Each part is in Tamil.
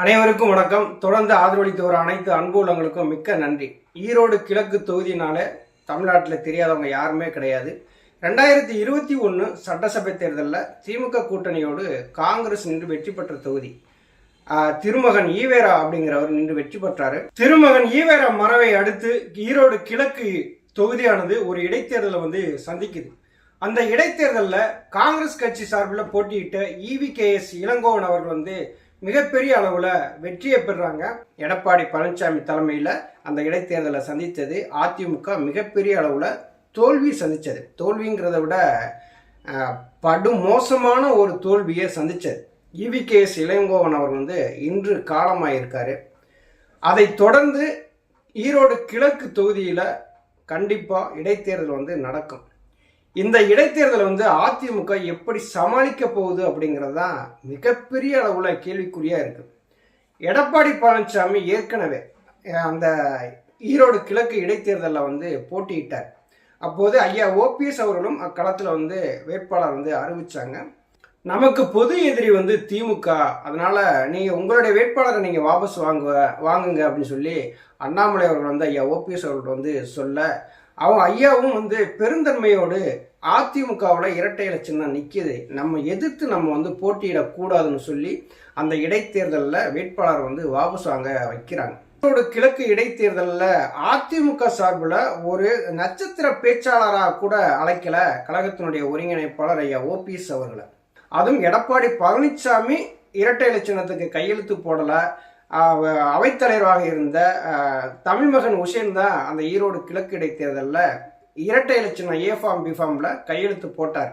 அனைவருக்கும் வணக்கம். தொடர்ந்து ஆதரவளித்து வர அனைத்து அன்பு உள்ளவங்களுக்கும் மிக்க நன்றி. ஈரோடு கிழக்கு தொகுதினால தமிழ்நாட்டில் தெரியாதவங்க யாருமே கிடையாது. ரெண்டாயிரத்தி இருபத்தி ஒன்று சட்டசபை தேர்தலில் திமுக கூட்டணியோடு காங்கிரஸ் நின்று வெற்றி பெற்ற தொகுதி. திருமகன் ஈவேரா அப்படிங்கிறவர் நின்று வெற்றி பெற்றாரு. திருமகன் ஈவேரா மறைவை அடுத்து ஈரோடு கிழக்கு தொகுதியானது ஒரு இடைத்தேர்தலை வந்து சந்திக்குது. அந்த இடைத்தேர்தலில் காங்கிரஸ் கட்சி சார்பில் போட்டியிட்ட இவிகேஎஸ் இளங்கோவன் அவர்கள் வந்து மிகப்பெரிய அளவில் வெற்றியை பெறுறாங்க எடப்பாடி பழனிசாமி தலைமையில் அந்த இடைத்தேர்தலை சந்தித்தது அதிமுக மிகப்பெரிய அளவில் தோல்வி சந்தித்தது தோல்விங்கிறத விட படும் படு மோசமான ஒரு தோல்வியை சந்தித்தது இவிகேஎஸ் இளங்கோவன் அவர் வந்து இன்று காலமாயிருக்காரு. அதை தொடர்ந்து ஈரோடு கிழக்கு தொகுதியில் கண்டிப்பாக இடைத்தேர்தல் வந்து நடக்கும். இந்த இடைத்தேர்தலை வந்து அதிமுக எப்படி சமாளிக்க போகுது அப்படிங்கிறது தான் மிகப்பெரிய அளவில் கேள்விக்குறியாக இருக்கு. எடப்பாடி பழனிசாமி ஏற்கனவே அந்த ஈரோடு கிழக்கு இடைத்தேர்தலில் வந்து போட்டியிட்டார். அப்போது ஐயா ஓபிஎஸ் அவர்களும் அக்களத்தில் வந்து வேட்பாளர் வந்து அறிவிச்சாங்க. நமக்கு பொது எதிரி வந்து திமுக. அதனால நீங்க உங்களுடைய வேட்பாளரை நீங்க வாபஸ் வாங்குவ வாங்குங்க அப்படின்னு சொல்லி அண்ணாமலை அவர்கள் வந்து ஐயா ஓபிஎஸ் அவர்கள் வந்து சொல்ல அவன் ஐயாவும் வந்து பெருந்தன்மையோடு அதிமுகவில் இரட்டை இலச்சின்னா சின்னம் நிற்கிது நம்ம எதிர்த்து நம்ம வந்து போட்டியிடக்கூடாதுன்னு சொல்லி அந்த இடைத்தேர்தலில் வேட்பாளர் வந்து வாபஸ் வாங்க வைக்கிறாங்க. ஈரோடு கிழக்கு இடைத்தேர்தலில் அதிமுக சார்பில் ஒரு நட்சத்திர பேச்சாளராக கூட அழைக்கல கழகத்தினுடைய ஒருங்கிணைப்பாளர் ஐயா ஓபிஎஸ் அவர்களை. அதுவும் எடப்பாடி பழனிசாமி இரட்டை இலச்சினத்துக்கு கையெழுத்து போடலை. அவைத்தலைவராக இருந்த தமிழ் தமிழ்மகன் உசேன் தான் அந்த ஈரோடு கிழக்கு இடைத்தேர்தலில் இரட்டை இலட்சணம் ஏ ஃபார்ம் பி ஃபார்மில் கையெழுத்து போட்டார்.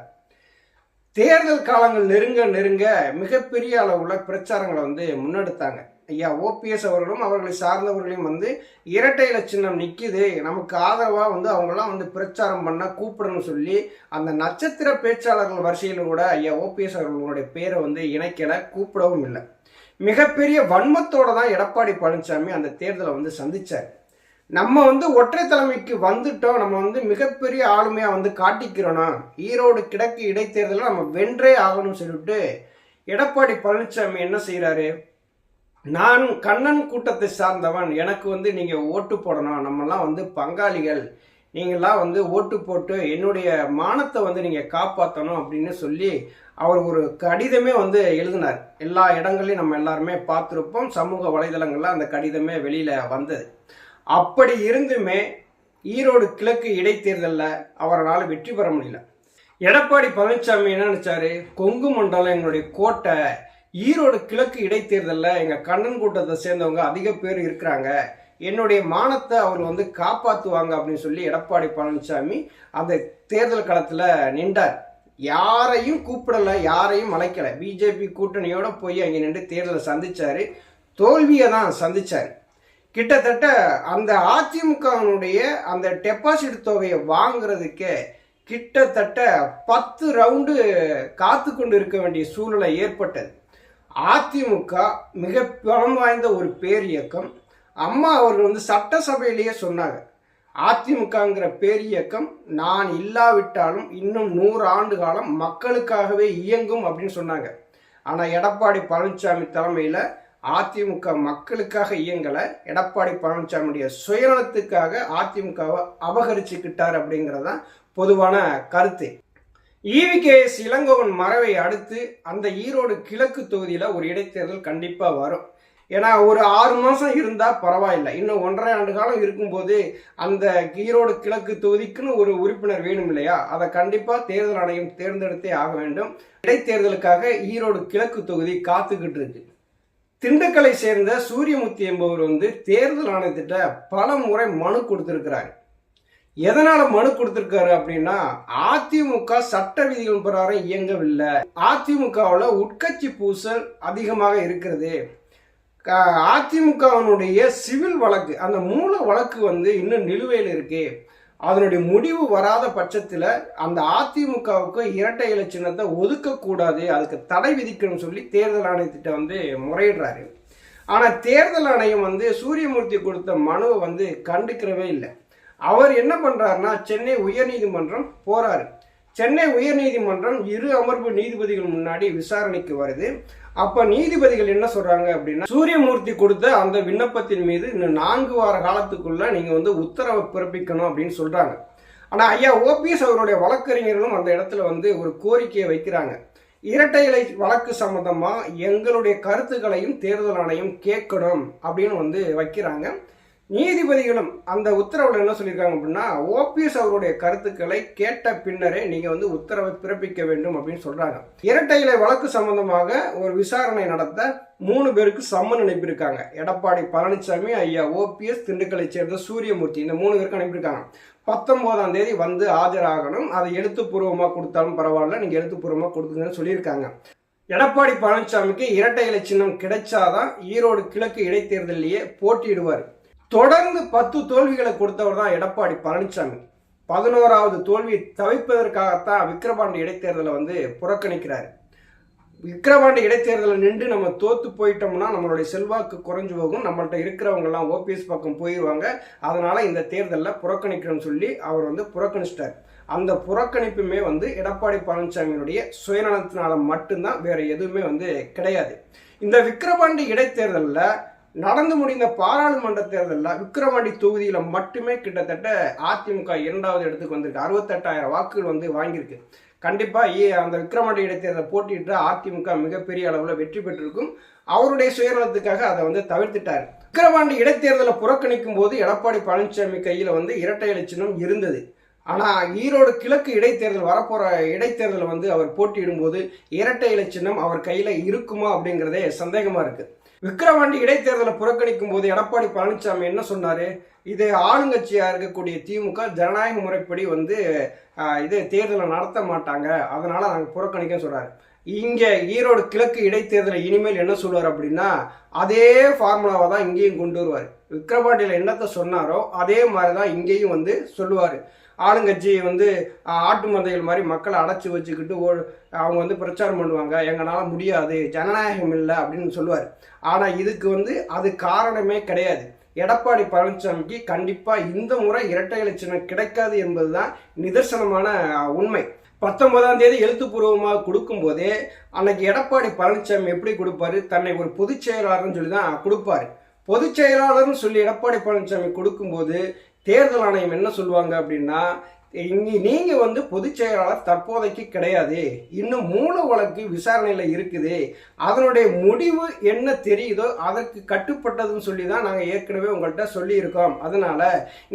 தேர்தல் காலங்கள் நெருங்க நெருங்க மிகப்பெரிய அளவில் பிரச்சாரங்களை வந்து முன்னெடுத்தாங்க. ஐயா ஓபிஎஸ் அவர்களும் அவர்களை சார்ந்தவர்களையும் வந்து இரட்டை இலை சின்னம் நிற்கிது நமக்கு ஆதரவாக வந்து அவங்களாம் வந்து பிரச்சாரம் பண்ண கூப்பிடணும்னு சொல்லி அந்த நட்சத்திர பேச்சாளர்கள் வரிசையில் கூட ஐயா ஓபிஎஸ் அவர்களுடைய பேரை வந்து இணைக்கல கூப்பிடவும் இல்லை. மிகப்பெரிய வன்மத்தோட தான் எடப்பாடி பழனிசாமி அந்த தேர்தலை வந்து சந்தித்தார் நம்ம வந்து ஒற்றை தலைமைக்கு வந்துட்டோம். நம்ம வந்து மிகப்பெரிய ஆளுமையாக வந்து காட்டிக்கிறோன்னா ஈரோடு கிழக்கு இடைத்தேர்தலில் நம்ம வென்றே ஆகணும்னு சொல்லிட்டு எடப்பாடி பழனிசாமி என்ன செய்கிறாரு நான் கண்ணன் கூட்டத்தை சார்ந்தவன். எனக்கு வந்து நீங்கள் ஓட்டு போடணும். நம்மலாம் வந்து பங்காளிகள். நீங்களாம் வந்து ஓட்டு போட்டு என்னுடைய மானத்தை வந்து நீங்கள் காப்பாற்றணும் அப்படின்னு சொல்லி அவர் ஒரு கடிதமே வந்து எழுதினார். எல்லா இடங்களையும் நம்ம எல்லாருமே பார்த்துருப்போம். சமூக வலைதளங்களில் அந்த கடிதமே வெளியில் வந்தது. அப்படி இருந்துமே ஈரோடு கிழக்கு இடைத்தேர்தலில் அவரால் வெற்றி பெற முடியல. எடப்பாடி பழனிசாமி என்ன நினைச்சாரு? கொங்கு மண்டலம் எங்களுடைய கோட்டை ஈரோடு கிழக்கு இடைத்தேர்தலில் எங்கள் கண்ணன் கூட்டத்தை சேர்ந்தவங்க அதிக பேர் இருக்கிறாங்க. என்னுடைய மானத்தை அவர் வந்து காப்பாற்றுவாங்க அப்படின்னு சொல்லி எடப்பாடி பழனிசாமி அந்த தேர்தல் களத்தில் நின்றார். யாரையும் கூப்பிடலை யாரையும் அழைக்கலை. பிஜேபி கூட்டணியோடு போய் அங்கே நின்று தேர்தலை சந்தித்தார் தோல்வியை தான் சந்தித்தார் கிட்டத்தட்ட அந்த அதிமுகவினுடைய அந்த டெபாசிட் தொகையை வாங்குறதுக்கே கிட்டத்தட்ட பத்து ரவுண்டு காத்து கொண்டு இருக்க வேண்டிய சூழ்நிலை ஏற்பட்டது. அதிமுக மிக பலம் வாய்ந்த ஒரு பேர் இயக்கம் அம்மா அவர்கள் வந்து சட்டசபையிலேயே சொன்னாங்க. அதிமுகங்கிற பேர் இயக்கம் நான் இல்லாவிட்டாலும் இன்னும் நூறு ஆண்டு காலம் மக்களுக்காகவே இயங்கும் அப்படின்னு சொன்னாங்க. ஆனால் எடப்பாடி பழனிசாமி தலைமையில் அதிமுக மக்களுக்காக இயங்கலை எடப்பாடி பழனிசாமியுடைய சுயநலத்துக்காக அதிமுகவை அபகரிச்சுக்கிட்டார் அப்படிங்கிறது தான் பொதுவான கருத்து. இவிகேஎஸ் இளங்கோவன் மறைவை அடுத்து அந்த ஈரோடு கிழக்கு தொகுதியில் ஒரு இடைத்தேர்தல் கண்டிப்பாக வரும். ஏன்னா ஒரு ஆறு மாதம் இருந்தால் பரவாயில்லை. இன்னும் ஒன்றரை ஆண்டு காலம் இருக்கும்போது அந்த ஈரோடு கிழக்கு தொகுதிக்குன்னு ஒரு உறுப்பினர் வேணும் இல்லையா? அதை கண்டிப்பாக தேர்தல் ஆணையம் தேர்ந்தெடுத்தே ஆக வேண்டும். இடைத்தேர்தலுக்காக ஈரோடு கிழக்கு தொகுதி காத்துக்கிட்டு இருக்கு. திண்டுக்கலை சேர்ந்த சூரியமுத்தி என்பவர் வந்து தேர்தல் ஆணையத்திட்ட பல முறை மனு கொடுத்துருக்கிறார். எதனால மனு கொடுத்திருக்காரு அப்படின்னா அதிமுக சட்ட விதிகள் பிரகாரம் இயங்கவில்லை. அதிமுகவில் உட்கட்சி பூசல் அதிகமாக இருக்கிறது. அதிமுகவினுடைய சிவில் வழக்கு அந்த மூல வழக்கு வந்து இன்னும் நிலுவையில் இருக்கு. அதனுடைய முடிவு வராத பட்சத்தில் அந்த அதிமுகவுக்கு இரட்டை இலை சின்னத்தை ஒதுக்கக்கூடாது அதுக்கு தடை விதிக்கணும்னு சொல்லி தேர்தல் ஆணையத்திட்ட வந்து முறையிடுறாரு. ஆனால் தேர்தல் ஆணையம் வந்து சூரியமூர்த்தி கொடுத்த மனுவை வந்து கண்டுக்கிறவே இல்லை. அவர் என்ன பண்ணுறாருன்னா சென்னை உயர்நீதிமன்றம் போறாரு. சென்னை உயர்நீதிமன்றம் இரு அமர்வு நீதிபதிகள் முன்னாடி விசாரணைக்கு வருது. அப்ப நீதிபதிகள் என்ன சொல்றாங்க அப்படின்னா சூரியமூர்த்தி கொடுத்த அந்த விண்ணப்பத்தின் மீது இன்னும் நான்கு வார காலத்துக்குள்ள நீங்க வந்து உத்தரவை பிறப்பிக்கணும் அப்படின்னு சொல்றாங்க. ஆனா ஐயா ஓபிஎஸ் அவருடைய வழக்கறிஞர்களும் அந்த இடத்துல வந்து ஒரு கோரிக்கையை வைக்கிறாங்க. இரட்டை இலை வழக்கு சம்பந்தமா எங்களுடைய கருத்துக்களையும் தேர்தல் ஆணையம் கேட்கணும் அப்படின்னு வந்து வைக்கிறாங்க. நீதிபதிகளும் அந்த உத்தரவுல என்ன சொல்லியிருக்காங்க அப்படின்னா ஓபிஎஸ் அவருடைய கருத்துக்களை கேட்ட பின்னரே நீங்க வந்து உத்தரவை பிறப்பிக்க வேண்டும் அப்படின்னு சொல்றாங்க. இரட்டை இலை வழக்கு சம்பந்தமாக ஒரு விசாரணை நடத்த மூணு பேருக்கு சம்மன் அனுப்பியிருக்காங்க. எடப்பாடி பழனிசாமி ஐயா ஓபிஎஸ் திண்டுக்கலை சேர்ந்த சூரியமூர்த்தி இந்த மூணு பேருக்கு அனுப்பியிருக்காங்க. பத்தொன்பதாம் தேதி வந்து ஆஜராகணும். அதை எழுத்துப்பூர்வமாக கொடுத்தாலும் பரவாயில்ல நீங்கள் எழுத்துப்பூர்வமாக கொடுத்துங்கன்னு சொல்லியிருக்காங்க. எடப்பாடி பழனிசாமிக்கு இரட்டை இலை சின்னம் கிடைச்சாதான் ஈரோடு கிழக்கு இடைத்தேர்தலிலேயே போட்டியிடுவார். தொடர்ந்து பத்து தோல்விகளை கொடுத்தவர் தான் எடப்பாடி பழனிசாமி பதினோராவது தோல்வியை தவிர்ப்பதற்காகத்தான் விக்கிரபாண்டி இடைத்தேர்தலை வந்து புறக்கணிக்கிறார். விக்கிரவாண்டி இடைத்தேர்தலில் நின்று நம்ம தோத்து போயிட்டோம்னா நம்மளுடைய செல்வாக்கு குறைஞ்சு போகும். நம்மள்ட்ட இருக்கிறவங்கெல்லாம் ஓபிஎஸ் பக்கம் போயிடுவாங்க அதனால இந்த தேர்தலில் புறக்கணிக்கிறோம்னு சொல்லி அவர் வந்து புறக்கணிச்சிட்டார். அந்த புறக்கணிப்புமே வந்து எடப்பாடி பழனிசாமியினுடைய சுயநலத்தினால மட்டும்தான் வேற எதுவுமே வந்து கிடையாது. இந்த விக்கிரவாண்டி இடைத்தேர்தலில் நடந்து முடிந்த பாராளுமன்ற தேர்தலில் விக்கிரவாண்டி தொகுதியில் மட்டுமே கிட்டத்தட்ட அதிமுக இரண்டாவது இடத்துக்கு வந்திருக்கு. அறுபத்தெட்டாயிரம் வாக்குகள் வந்து வாங்கியிருக்கு. கண்டிப்பாக அந்த விக்ரமாண்டி இடைத்தேர்தலை போட்டியிட்டு அதிமுக மிகப்பெரிய அளவில் வெற்றி பெற்றிருக்கும். அவருடைய சுயநலத்துக்காக அதை வந்து தவிர்த்துட்டார். விக்கிரவாண்டி இடைத்தேர்தலை புறக்கணிக்கும் போது எடப்பாடி பழனிசாமி கையில் வந்து இரட்டை இலட்சணம் இருந்தது. ஆனால் ஈரோடு கிழக்கு இடைத்தேர்தல் வரப்போகிற இடைத்தேர்தலை வந்து அவர் போட்டியிடும்போது இரட்டை இலட்சணம் அவர் கையில் இருக்குமா அப்படிங்கிறதே சந்தேகமாக இருக்குது விக்கிரவாண்டி இடைத்தேர்தலை புறக்கணிக்கும் போது எடப்பாடி பழனிசாமி என்ன சொன்னார்? இது ஆளுங்கட்சியாக இருக்கக்கூடிய திமுக ஜனநாயக முறைப்படி வந்து இது தேர்தலை நடத்த மாட்டாங்க. அதனால் நாங்கள் புறக்கணிக்க சொல்கிறாரு இங்கே ஈரோடு கிழக்கு இடைத்தேர்தலை இனிமேல் என்ன சொல்லுவார் அப்படின்னா அதே ஃபார்முலாவை தான் இங்கேயும் கொண்டு வருவார். விக்கிரவாண்டியில் என்னத்தை சொன்னாரோ அதே மாதிரி தான் இங்கேயும் வந்து சொல்லுவார். ஆளுங்கட்சி வந்து ஆட்டு மந்தைகள் மாதிரி மக்களை அடைச்சி வச்சுக்கிட்டு ஓ அவங்க வந்து பிரச்சாரம் பண்ணுவாங்க. எங்களால் முடியாது ஜனநாயகம் இல்லை அப்படின்னு சொல்லுவார். ஆனால் இதுக்கு வந்து அது காரணமே கிடையாது. எடப்பாடி பழனிசாமிக்கு கண்டிப்பாக இந்த முறை இரட்டை இலட்சணம் கிடைக்காது என்பதுதான் நிதர்சனமான உண்மை. பத்தொன்பதாம் தேதி எழுத்துப்பூர்வமாக கொடுக்கும் போதே அன்னைக்கு எடப்பாடி பழனிசாமி எப்படி கொடுப்பாரு? தன்னை ஒரு பொதுச் செயலாளர்னு சொல்லி தான் கொடுப்பாரு. பொதுச் செயலாளர்னு சொல்லி எடப்பாடி பழனிசாமி கொடுக்கும்போது தேர்தல் ஆணையம் என்ன சொல்லுவாங்க அப்படின்னா இங்கே நீங்கள் வந்து பொதுச் செயலாளர் தற்போதைக்கு கிடையாது. இன்னும் மூல வழக்கு விசாரணையில் இருக்குது. அதனுடைய முடிவு என்ன தெரியுதோ அதற்கு கட்டுப்பட்டதுன்னு சொல்லி தான் நாங்கள் ஏற்கனவே உங்கள்கிட்ட சொல்லியிருக்கோம். அதனால்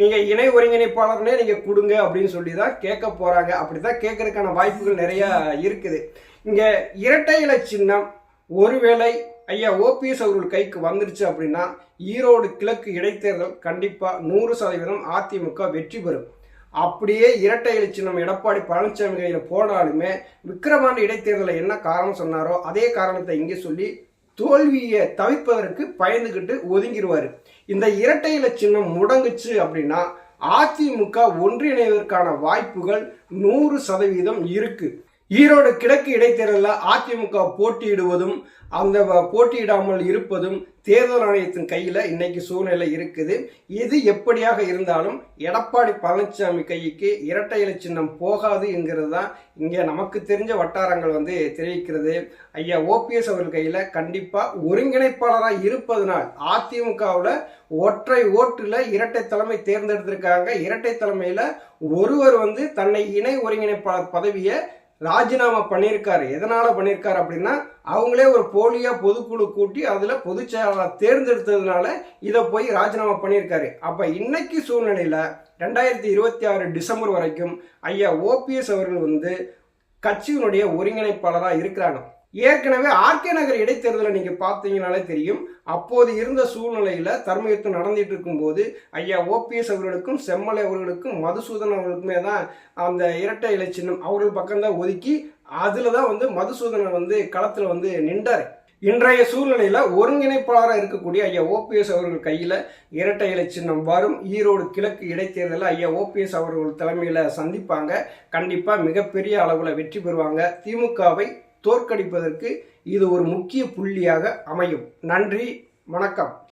நீங்கள் இணை ஒருங்கிணைப்பாளர்னே நீங்கள் கொடுங்க அப்படின்னு சொல்லி தான் கேட்க போகிறாங்க அப்படி தான் கேட்கறதுக்கான வாய்ப்புகள் நிறையா இருக்குது. இங்கே இரட்டை இலை சின்னம் ஒருவேளை ஐயா ஓபிஎஸ் அவர்கள் கைக்கு வந்துருச்சு அப்படின்னா ஈரோடு கிழக்கு இடைத்தேர்தல் கண்டிப்பாக நூறு சதவீதம் அதிமுக வெற்றி பெறும். அப்படியே இரட்டை சின்னம் எடப்பாடி பழனிசாமி கையில் போனாலுமே விக்கிரமாண்டி இடைத்தேர்தலை என்ன காரணம் சொன்னாரோ அதே காரணத்தை இங்கே சொல்லி தோல்வியை தவிர்ப்பதற்கு பயந்துக்கிட்டு ஒதுங்கிடுவார் இந்த இரட்டை சின்னம் முடங்குச்சு அப்படின்னா அதிமுக ஒன்றிணைவதற்கான வாய்ப்புகள் நூறு சதவீதம் இருக்குது ஈரோடு கிழக்கு இடைத்தேர்தலில் அதிமுக போட்டியிடுவதும் அந்த போட்டியிடாமல் இருப்பதும் தேர்தல் ஆணையத்தின் கையில் இன்னைக்கு சூழ்நிலை இருக்குது. எது எப்படியாக இருந்தாலும் எடப்பாடி பழனிசாமி கைக்கு இரட்டை இலை சின்னம் போகாது என்கிறது தான் இங்கே நமக்கு தெரிஞ்ச வட்டாரங்கள் வந்து தெரிவிக்கிறது. ஐயா ஓபிஎஸ் அவர்கள் கையில் கண்டிப்பாக ஒருங்கிணைப்பாளராக இருப்பதனால் அதிமுகவில் ஒற்றை ஓட்டில் இரட்டை தலைமை தேர்ந்தெடுத்திருக்காங்க. இரட்டை தலைமையில் ஒருவர் வந்து தன்னை இணை ஒருங்கிணைப்பாளர் பதவியை ராஜினாமா பண்ணியிருக்காரு எதனால் பண்ணியிருக்காரு அப்படின்னா அவங்களே ஒரு போலியாக பொதுக்குழு கூட்டி அதில் பொதுச் செயலாளர் தேர்ந்தெடுத்ததுனால இதை போய் ராஜினாமா பண்ணியிருக்காரு அப்போ இன்னைக்கு சூழ்நிலையில் ரெண்டாயிரத்தி இருபத்தி ஆறு டிசம்பர் வரைக்கும் ஐயா ஓபிஎஸ் அவர்கள் வந்து கட்சியினுடைய ஒருங்கிணைப்பாளராக இருக்கிறாங்க. ஏற்கனவே ஆர்கே நகர் இடைத்தேர்தலை நீங்க பார்த்தீங்கனாலே தெரியும். அப்போது இருந்த சூழ்நிலையில தர்மயுத்தம் நடந்துட்டு இருக்கும்போது ஐயா ஓபிஎஸ் அவர்களுக்கும் செம்மலை அவர்களுக்கும் மதுசூதன் அவர்களுக்குமே தான் அந்த இரட்டை இலை சின்னம் அவர்கள் பக்கம்தான் ஒதுக்கி அதுல தான் வந்து மதுசூதனை வந்து களத்துல வந்து நின்றார். இன்றைய சூழ்நிலையில் ஒருங்கிணைப்பாளராக இருக்கக்கூடிய ஐயா ஓபிஎஸ் அவர்கள் கையில் இரட்டை இலை சின்னம் வரும். ஈரோடு கிழக்கு இடைத்தேர்தலில் ஐயா ஓபிஎஸ் அவர்கள் தலைமையில் சந்திப்பாங்க. கண்டிப்பாக மிகப்பெரிய அளவில் வெற்றி பெறுவாங்க. திமுகவை தோற்கடிப்பதற்கு இது ஒரு முக்கிய புள்ளியாக அமையும். நன்றி வணக்கம்.